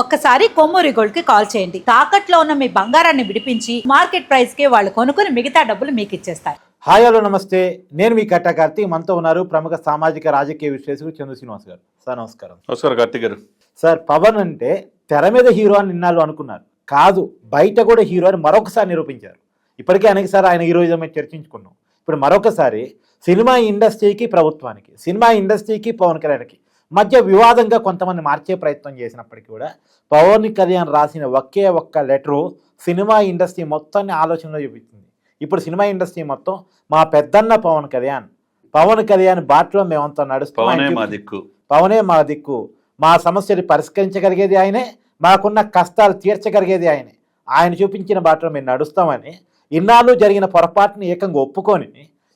ఒక్కసారి కొమ్మూరి గోల్డ్కి కాల్ చేయండి. తాకట్లో ఉన్న మీ బంగారాన్ని విడిపించి మార్కెట్ ప్రైస్కి వాళ్ళు కొనుక్కుని మిగతా డబ్బులు మీకు ఇచ్చేస్తారు. హాయ్ హలో నమస్తే. నేను మీ కట్ట కార్తీక్ మనతో ఉన్నారు ప్రముఖ సామాజిక రాజకీయ విశ్లేషకుడు చంద్ర శ్రీనివాస్ గారు. సార్ నమస్కారం. నమస్కారం కార్తీక్ గారు. సార్ పవన్ అంటే తెర మీద హీరో అని నిన్నాళ్ళు అనుకున్నారు. కాదు బయట కూడా హీరో అని మరొకసారి నిరూపించారు. ఇప్పటికే అనేకసారి ఆయన హీరోయిజం చర్చించుకున్నాం. ఇప్పుడు మరొకసారి సినిమా ఇండస్ట్రీకి ప్రభుత్వానికి సినిమా ఇండస్ట్రీకి పవన్ కళ్యాణ్కి మధ్య వివాదంగా కొంతమంది మార్చే ప్రయత్నం చేసినప్పటికీ కూడా పవన్ కళ్యాణ్ రాసిన ఒకే ఒక్క లెటరు సినిమా ఇండస్ట్రీ మొత్తాన్ని ఆలోచనలో చూపిస్తుంది. ఇప్పుడు సినిమా ఇండస్ట్రీ మొత్తం మా పెద్దన్న పవన్ కళ్యాణ్. పవన్ కళ్యాణ్ బాటలో మేమంతా నడుస్తాం పవనే ఆయన మా చూపి- దిక్కు. పవనే మా దిక్కు. మా సమస్యలు పరిష్కరించగలిగేది ఆయనే మాకున్న కష్టాలు తీర్చగలిగేది ఆయనే. ఆయన చూపించిన బాటలో మేము నడుస్తామని ఇన్నాళ్ళు జరిగిన పొరపాటుని ఏకంగా ఒప్పుకొని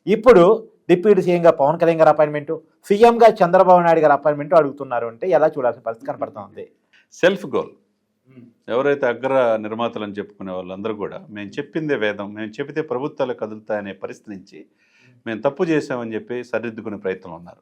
ఇప్పుడు డిప్యూటీ సీఎంగా పవన్ కళ్యాణ్ గారు అపాయింట్మెంట్ సీఎంగా చంద్రబాబు నాయుడు గారు అపాయింట్మెంట్ అడుగుతున్నారు అంటే ఎలా చూడాల్సిన పరిస్థితి కనపడుతూ ఉంది సెల్ఫ్ గోల్. ఎవరైతే అగ్ర నిర్మాతలు అని చెప్పుకునే వాళ్ళందరూ కూడా మేము చెప్పిందే వేదం మేము చెబితే ప్రభుత్వాలు కదులుతాయనే పరిస్థితి నుంచి మేము. తప్పు చేసామని చెప్పి సరిదిద్దుకునే ప్రయత్నం ఉన్నారు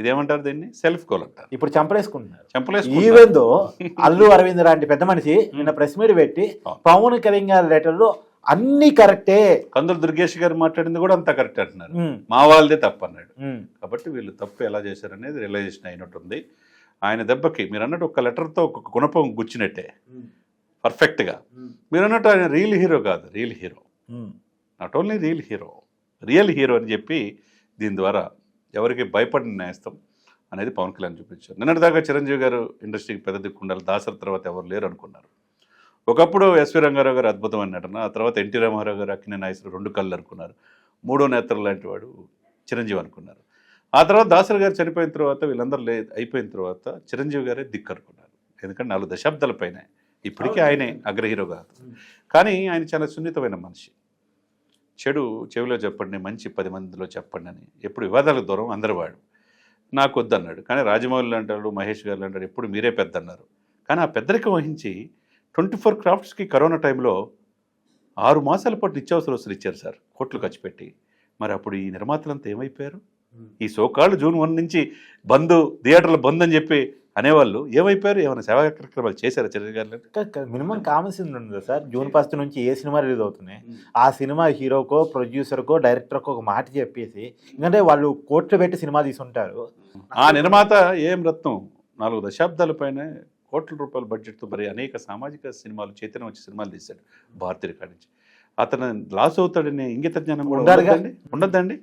ఇదేమంటారు దీన్ని? సెల్ఫ్ గోల్ అంటారు. ఇప్పుడు చంపలేసుకుంటున్నారు. చంపలేసు ఈవెన్ దో అల్లు అరవింద్ లాంటి పెద్ద మనిషి నిన్న ప్రెస్ మీట్ పెట్టి పవన్ కళ్యాణ్ గారి లెటర్లో అన్ని కరెక్టే. కందులు దుర్గేష్ గారు మాట్లాడింది కూడా అంతా కరెక్ట్ అంటున్నారు. మా వాళ్ళదే తప్పు అన్నాడు కాబట్టి వీళ్ళు తప్పు ఎలా చేశారనేది రియలైజేషన్ అయినట్టుంది. ఆయన దెబ్బకి మీరు అన్నట్టు ఒక లెటర్తో ఒక గుణపం గుచ్చినట్టే. పర్ఫెక్ట్గా. మీరు అన్నట్టు ఆయన రియల్ హీరో కాదు real hero. Not only real hero real hero అని చెప్పి దీని ద్వారా ఎవరికి భయపడిన న్యాయస్థం అనేది పవన్ కళ్యాణ్ చూపించారు. నిన్నటిదాకా చిరంజీవి గారు ఇండస్ట్రీకి పెద్ద దిక్కు ఉండాలి దాసరి తర్వాత ఎవరు లేరు అనుకున్నారు. ఒకప్పుడు ఎస్వి రంగారావు గారు అద్భుతమైన నటన ఆ తర్వాత ఎన్టీ రామారావు గారు అక్కినే నాగేశ్వర రెండు కళ్ళు అనుకున్నారు. మూడో నేత్రం లాంటి వాడు చిరంజీవి అనుకున్నారు. ఆ తర్వాత దాసరి గారు చనిపోయిన తర్వాత వీళ్ళందరూ లే అయిపోయిన తర్వాత చిరంజీవి గారే దిక్కు అనుకున్నారు. ఎందుకంటే నాలుగు దశాబ్దాల పైన. ఇప్పటికీ ఆయనే అగ్రహీరో కాదు. కానీ ఆయన చాలా సున్నితమైన మనిషి. చెడు చెవిలో చెప్పండి మంచి పది మందిలో చెప్పండి అని ఎప్పుడు వివాదాలకు దూరం అందరు వాడు. నాకు వద్దన్నాడు కానీ రాజమౌళి అంటాడు మహేష్ గారు అంటాడు ఎప్పుడు మీరే పెద్ద అన్నారు కానీ ఆ పెద్దరికం వహించి ట్వంటీ ఫోర్ క్రాఫ్ట్స్కి కరోనా టైంలో ఆరు మాసాల పాటు నిత్యావసర వస్తువులు ఇచ్చారు సార్. కోట్లు ఖర్చు పెట్టి. మరి అప్పుడు ఈ నిర్మాతలంతా ఏమైపోయారు? ఈ సోకాళ్ళు జూన్ వన్ నుంచి బంద్ థియేటర్లు బంద్ అని చెప్పి అనేవాళ్ళు ఏమైపోయారు? ఏమైనా సేవా కార్యక్రమాలు చేశారా క- మినిమం కామన్ ఉంది సార్. జూన్ ఫస్ట్ నుంచి ఏ సినిమా రిలీజ్ అవుతున్నాయి? ఆ సినిమా హీరోకో ప్రొడ్యూసర్కో డైరెక్టర్కో ఒక మాట చెప్పేసి ఎందుకంటే వాళ్ళు కోట్లు పెట్టి సినిమా తీసుంటారు ఆ నిర్మాత ఏం రత్నం నాలుగు దశాబ్దాల పైన కోట్ల రూపాయల బడ్జెట్తో మరి అనేక సామాజిక సినిమాలు చైతన్యం వచ్చే సినిమాలు తీశాడు భారతీయ రికార్డ్ నుంచి. అతను లాస్ అవుతాడనే ఇంగిత జ్ఞానం కూడా. ఉండదండి? ఉండద్దండి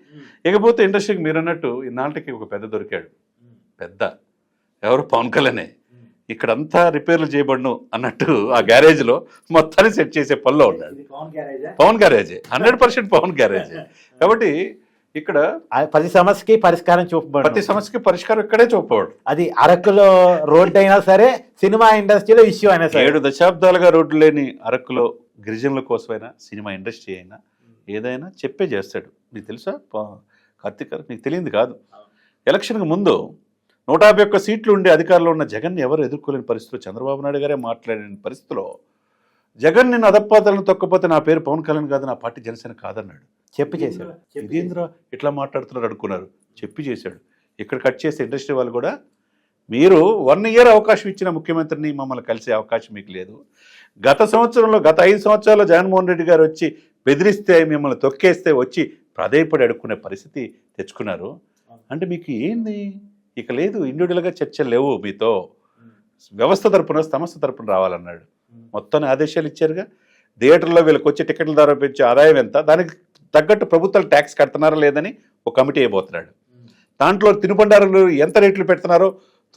ఇకపోతే ఇండస్ట్రీకి మీరు అన్నట్టు ఇన్నాళ్ళకి ఒక పెద్ద దొరికాడు. పెద్ద. ఎవరు? పవన్ కళ్యాణే. ఇక్కడంతా రిపేర్లు చేయబడును అన్నట్టు ఆ గ్యారేజ్లో మొత్తాన్ని సెట్ చేసే పనిలో ఉన్నాడు. పవన్ గ్యారేజే. Hundred percent Pawan గ్యారేజే. కాబట్టి ఇక్కడ ప్రతి సమస్యకి పరిష్కారం చూపబడి ప్రతి సమస్యకి పరిష్కారం ఇక్కడే చూపవాడు అది అరకులో రోడ్ అయినా సరే సినిమా ఇండస్ట్రీలో ఇష్యూ అయినా సరే. ఏడు దశాబ్దాలుగా రోడ్లు లేని అరకులో గిరిజనుల కోసమైనా సినిమా ఇండస్ట్రీ అయినా ఏదైనా చెప్పే చేస్తాడు. మీకు తెలుసా? కార్తీక్ గారు? మీకు తెలియంది కాదు. ఎలక్షన్కి ముందు నూట యాభై ఒక్క సీట్లు ఉండే అధికారంలో ఉన్న జగన్ ఎవరు ఎదుర్కోలేని పరిస్థితిలో చంద్రబాబు నాయుడు గారే మాట్లాడిన పరిస్థితిలో జగన్ నిన్ను అదప్పాతలను తొక్కపోతే నా పేరు పవన్ కళ్యాణ్ కాదు నా పార్టీ జనసేన కాదన్నాడు. చెప్పి చేశాడు. ఇదేంద్ర ఇట్లా మాట్లాడుతున్నారు అనుకున్నారు. చెప్పి చేశాడు. ఇక్కడ కట్ చేసే ఇండస్ట్రీ వాళ్ళు కూడా మీరు వన్ ఇయర్ అవకాశం ఇచ్చిన ముఖ్యమంత్రిని మమ్మల్ని కలిసే అవకాశం మీకు లేదు. గత సంవత్సరంలో గత ఐదు సంవత్సరాల్లో జగన్మోహన్ రెడ్డి గారు వచ్చి బెదిరిస్తే మిమ్మల్ని తొక్కేస్తే వచ్చి ప్రాధేయపడి అడుక్కునే పరిస్థితి తెచ్చుకున్నారు. అంటే మీకు ఏంది? ఇక లేదు ఇండివిజువల్గా చర్చలు లేవు మీతో. వ్యవస్థ తరపున సంస్థ తరపున రావాలన్నాడు. మొత్తాన్ని ఆదేశాలు ఇచ్చారుగా. థియేటర్లో వీళ్ళకి వచ్చే టికెట్ల ధర పెంచే ఆదాయం ఎంత? దానికి తగ్గట్టు ప్రభుత్వాలు ట్యాక్స్ కడుతున్నారా లేదని ఒక కమిటీ అయిపోతున్నాడు దాంట్లో తినుబండారులు ఎంత రేట్లు పెడుతున్నారో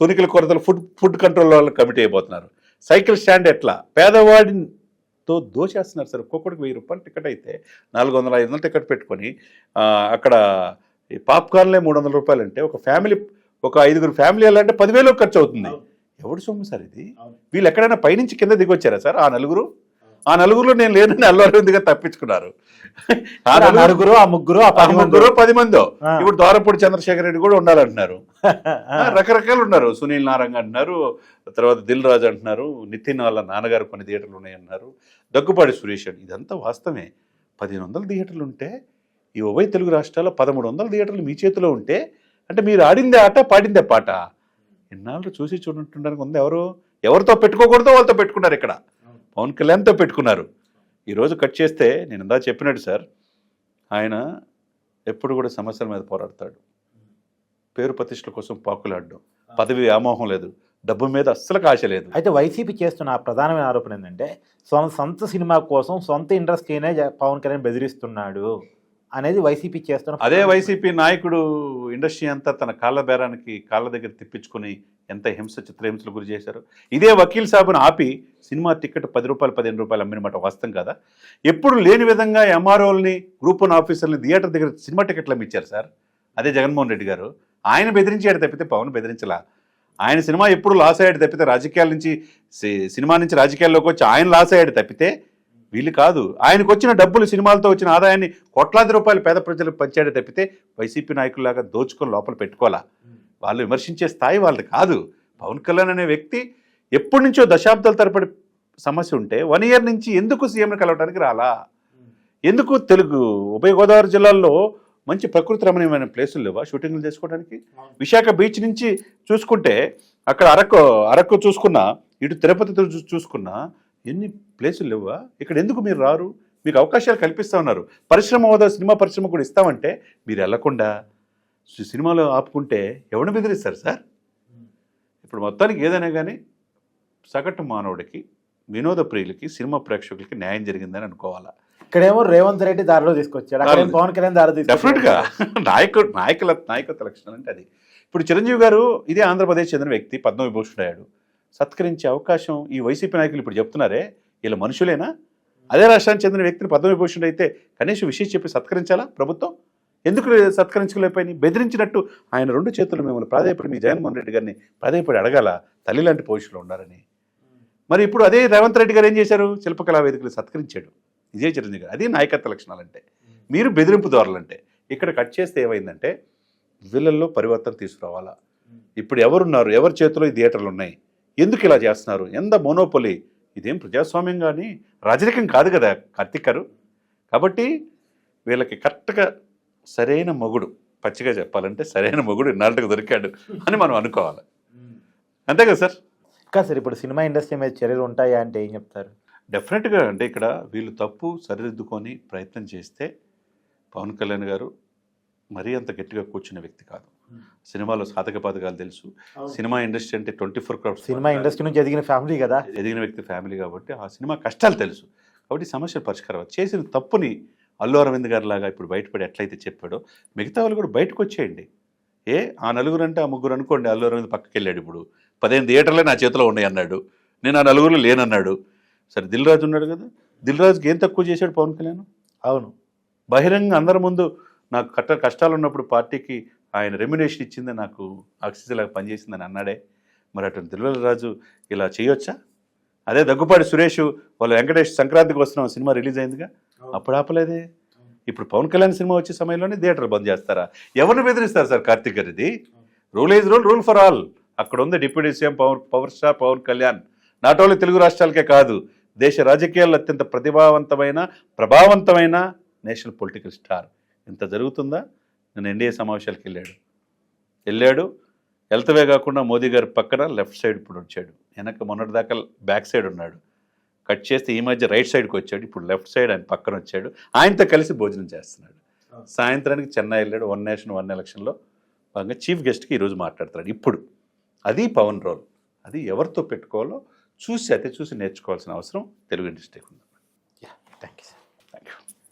తొనికల కొరతలు ఫుడ్ ఫుడ్ కంట్రోల్ వాళ్ళ కమిటీ అయిపోతున్నారు సైకిల్ స్టాండ్ ఎట్లా? పేదవాడితో దోచేస్తున్నారు సార్. ఒక్కొక్కడికి వెయ్యి రూపాయలు టికెట్ అయితే నాలుగు వందల ఐదు వందల టికెట్ పెట్టుకొని అక్కడ ఈ పాప్కార్న్లే మూడు వందల రూపాయలు అంటే ఒక ఫ్యామిలీ ఒక ఐదుగురు ఫ్యామిలీ వెళ్ళాలంటే పదివేలు ఖర్చు అవుతుంది. ఎవడు సొమ్ము సార్ ఇది? వీళ్ళు ఎక్కడైనా పైనుంచి కింద దిగొచ్చారా సార్? ఆ నలుగురు? ఆ నలుగురులో నేను లేనని అల్లు అరవింద్గా తప్పించుకున్నారు. ఆ నలుగురు ఆ ముగ్గురు ఆ ముగ్గురు పది మందో. ఇప్పుడు ద్వారపూడి చంద్రశేఖర్ రెడ్డి కూడా ఉండాలంటున్నారు. రకరకాలు ఉన్నారు. సునీల్ నారంగ్ అంటున్నారు తర్వాత దిల్ రాజు అంటున్నారు నితిన్ వాళ్ళ నాన్నగారు కొన్ని థియేటర్లు ఉన్నాయి అన్నారు దగ్గుపాటి సురేష్ అని. ఇదంతా వాస్తవమే. పదిహేను వందల థియేటర్లు ఉంటే ఈ ఉభయ తెలుగు రాష్ట్రాల్లో పదమూడు వందల థియేటర్లు మీ చేతిలో ఉంటే అంటే మీరు ఆడిందే ఆట పాడిందే పాట. ఇన్నాళ్ళు చూసి చూడంటుండడానికి ఉంది ఎవరు? ఎవరితో పెట్టుకోకూడదో వాళ్ళతో పెట్టుకున్నారు ఇక్కడ. పవన్ కళ్యాణ్తో పెట్టుకున్నారు. ఈరోజు కట్ చేస్తే నేను ఇందా చెప్పినట్టు సార్ ఆయన ఎప్పుడు కూడా సమస్యల మీద పోరాడతాడు. పేరు ప్రతిష్టల కోసం పాకులాడడం. పదవి వ్యామోహం లేదు. డబ్బు మీద అస్సలు కాశ లేదు. అయితే వైసీపీ చేస్తున్న ప్రధానమైన ఆరోపణ ఏంటంటే సొంత సొంత సినిమా కోసం సొంత ఇండస్ట్రీనే పవన్ కళ్యాణ్ బెదిరిస్తున్నాడు. అనేది వైసీపీ చేస్తున్న అదే వైసీపీ నాయకుడు ఇండస్ట్రీ అంతా తన కాళ్ళ బేరానికి కాళ్ళ దగ్గర తిప్పించుకొని ఎంత హింస చిత్రహింసలు గురి చేశారు. ఇదే వకీల్ సాబును ఆపి సినిమా టికెట్ పది రూపాయలు పదిహేను రూపాయలు అమ్మినమాట వాస్తవం కదా? ఎప్పుడు లేని విధంగా ఎంఆర్ఓల్ని గ్రూప్ వన్ ఆఫీసర్ని థియేటర్ దగ్గర సినిమా టికెట్లు అమ్మిచ్చారు సార్. అదే జగన్మోహన్ రెడ్డి గారు. ఆయన బెదిరించాడు తప్పితే పవన్ బెదిరించలా. ఆయన సినిమా ఎప్పుడు లాస్ అయ్యాడు తప్పితే రాజకీయాల నుంచి సినిమా నుంచి రాజకీయాల్లోకి వచ్చి ఆయన లాస్ అయ్యాడు తప్పితే వీళ్ళు కాదు. ఆయనకు వచ్చిన డబ్బులు సినిమాలతో వచ్చిన ఆదాయాన్ని కోట్లాది రూపాయలు పేద ప్రజలకు పంచాడే తప్పితే వైసీపీ నాయకుల్లాగా దోచుకొని లోపల పెట్టుకోవాలా? వాళ్ళు విమర్శించే స్థాయి వాళ్ళది కాదు. పవన్ కళ్యాణ్ అనే వ్యక్తి ఎప్పటి నుంచో దశాబ్దాల తరబడి సమస్య ఉంటే వన్ ఇయర్ నుంచి ఎందుకు సీఎంని కలవడానికి రాలా? ఎందుకు తెలుగు ఉభయ గోదావరి జిల్లాల్లో మంచి ప్రకృతి రమణీయమైన ప్లేసులు లేవా షూటింగ్లు చేసుకోవడానికి విశాఖ బీచ్ నుంచి చూసుకుంటే అక్కడ అరకు అరకు చూసుకున్నా ఇటు తిరుపతి చూసుకున్నా ఎన్ని ప్లేసులు లేవా? ఇక్కడ ఎందుకు మీరు రారు? మీకు అవకాశాలు కల్పిస్తా ఉన్నారు. పరిశ్రమ హోదా సినిమా పరిశ్రమ కూడా ఇస్తామంటే మీరు వెళ్ళకుండా సినిమాలో ఆపుకుంటే ఎవరిని బెదిరిస్తారు సార్? ఇప్పుడు మొత్తానికి ఏదైనా కానీ సగటు మానవుడికి వినోద ప్రియులకి సినిమా ప్రేక్షకులకి న్యాయం జరిగిందని అనుకోవాలా? ఇక్కడేమో రేవంత్ రెడ్డి దారిలో తీసుకొచ్చాడు. పవన్ కళ్యాణ్ దారిలో డెఫినెట్గా. తీసుకొచ్చాడు నాయకుడు నాయకుల నాయకత్వ లక్షణం అంటే అది. ఇప్పుడు చిరంజీవి గారు ఇదే ఆంధ్రప్రదేశ్ చెందిన వ్యక్తి పద్మవిభూషణుడు అయ్యాడు. సత్కరించే అవకాశం ఈ వైసీపీ నాయకులు ఇప్పుడు చెప్తున్నారే వీళ్ళ మనుషులేనా? అదే రాష్ట్రానికి చెందిన వ్యక్తిని పద్మవిభూషణుడు అయితే కనీసం విషయం చెప్పి సత్కరించాలా ప్రభుత్వం? ఎందుకు సత్కరించలేకపోయి బెదిరించినట్టు ఆయన రెండు చేతులు మిమ్మల్ని ప్రాధాయపడి మీ జగన్మోహన్ రెడ్డి గారిని ప్రాధాయపడి అడగాల తల్లి లాంటి పోషణలో ఉండాలని మరి ఇప్పుడు అదే రేవంత్ రెడ్డి గారు ఏం చేశారు? శిల్పకళా వేదికలు సత్కరించాడు. ఇదే చిరంజీవి గారు. నాయకత్వ లక్షణాలు అంటే మీరు బెదిరింపు దారులంటే ఇక్కడ కట్ చేస్తే ఏమైందంటే వీళ్ళల్లో పరివర్తన తీసుకురావాలా. ఇప్పుడు ఎవరున్నారు? ఎవరి చేతిలో ఈ థియేటర్లు ఉన్నాయి? ఎందుకు ఇలా చేస్తున్నారు? ఎంత మోనోపొలి? ఇదేం ప్రజాస్వామ్యం కానీ రాజరికం కాదు కదా కార్తిక్ గారు. కాబట్టి వీళ్ళకి కరెక్ట్గా సరైన మొగుడు పచ్చిగా చెప్పాలంటే సరైన మొగుడు ఇన్నాళ్ళకి దొరికాడు అని మనం అనుకోవాలి. అంతే కదా సార్? ఇంకా సార్ ఇప్పుడు సినిమా ఇండస్ట్రీ మీద చర్యలు ఉంటాయా అంటే ఏం చెప్తారు? డెఫినెట్గా అంటే ఇక్కడ వీళ్ళు తప్పు సరిదిద్దుకొని ప్రయత్నం చేస్తే పవన్ కళ్యాణ్ గారు మరీ అంత గట్టిగా కూర్చున్న వ్యక్తి కాదు. సినిమాలో సాధక బాధకాలు తెలుసు. సినిమా ఇండస్ట్రీ అంటే twenty four crowds cinema industry నుంచి ఎదిగిన ఫ్యామిలీ కదా. ఎదిగిన వ్యక్తి ఫ్యామిలీ కాబట్టి ఆ సినిమా కష్టాలు తెలుసు. కాబట్టి సమస్యలు పరిష్కారం. చేసిన తప్పుని అల్లు అరవింద్ గారి లాగా ఇప్పుడు బయటపడి ఎట్లయితే చెప్పాడో మిగతా వాళ్ళు కూడా బయటకు వచ్చేయండి. ఏ ఆ నలుగురు అంటే ఆ ముగ్గురు అనుకోండి అల్లు అరవింద్ పక్కకి వెళ్ళాడు ఇప్పుడు. పదిహేను థియేటర్లే నా చేతిలో ఉన్నాయి అన్నాడు. నేను ఆ నలుగురు లేనన్నాడు. సరే దిల్ రాజు ఉన్నాడు కదా. దిల్ రాజుకి ఏం తక్కువ చేశాడు పవన్ కళ్యాణ్? అవును. బహిరంగ అందరి ముందు నాకు కట్ట కష్టాలు ఉన్నప్పుడు పార్టీకి ఆయన రెమ్యునేషన్ ఇచ్చింది నాకు ఆక్సిజన్ లాగా పనిచేసిందని అన్నాడే. మరి అటు దిల్వల రాజు ఇలా చేయొచ్చా? అదే దగ్గుపాటి సురేష్ వాళ్ళ వెంకటేష్ సంక్రాంతికి వస్తున్నాం సినిమా రిలీజ్ అయిందిగా? అప్పుడు ఆపలేదే? ఇప్పుడు పవన్ కళ్యాణ్ సినిమా వచ్చే సమయంలోనే థియేటర్ బంద్ చేస్తారా? ఎవరిని బెదిరిస్తారు సార్ కార్తిక్ గారు ఇది rule is rule rule for all. అక్కడ ఉంది deputy CM power power star Pawan Kalyan. Not only Telugu రాష్ట్రాలకే కాదు దేశ రాజకీయాల్లో అత్యంత ప్రతిభావంతమైన ప్రభావవంతమైన నేషనల్ పొలిటికల్ స్టార్. ఇంత జరుగుతుందా? నేను ఎన్డీఏ సమావేశాలకు వెళ్ళాడు. వెళ్ళాడు. వెళ్తవే కాకుండా మోదీ గారి పక్కన లెఫ్ట్ సైడ్ ఇప్పుడు వచ్చాడు. వెనక మొన్నటిదాకా బ్యాక్ సైడ్ ఉన్నాడు. కట్ చేస్తే ఈ మధ్య రైట్ సైడ్కి వచ్చాడు. ఇప్పుడు లెఫ్ట్ సైడ్ ఆయన పక్కన వచ్చాడు. ఆయనతో కలిసి భోజనం చేస్తున్నాడు. సాయంత్రానికి చెన్నై వెళ్ళాడు. వన్ నేషన్ వన్ ఎలక్షన్లో భాగంగా చీఫ్ గెస్ట్కి ఈరోజు మాట్లాడుతున్నాడు. ఇప్పుడు అది పవన్ రోల్. అది ఎవరితో పెట్టుకోవాలో చూసి అదే చూసి నేర్చుకోవాల్సిన అవసరం తెలుగు ఇండస్ట్రీకి ఉంది. Thank you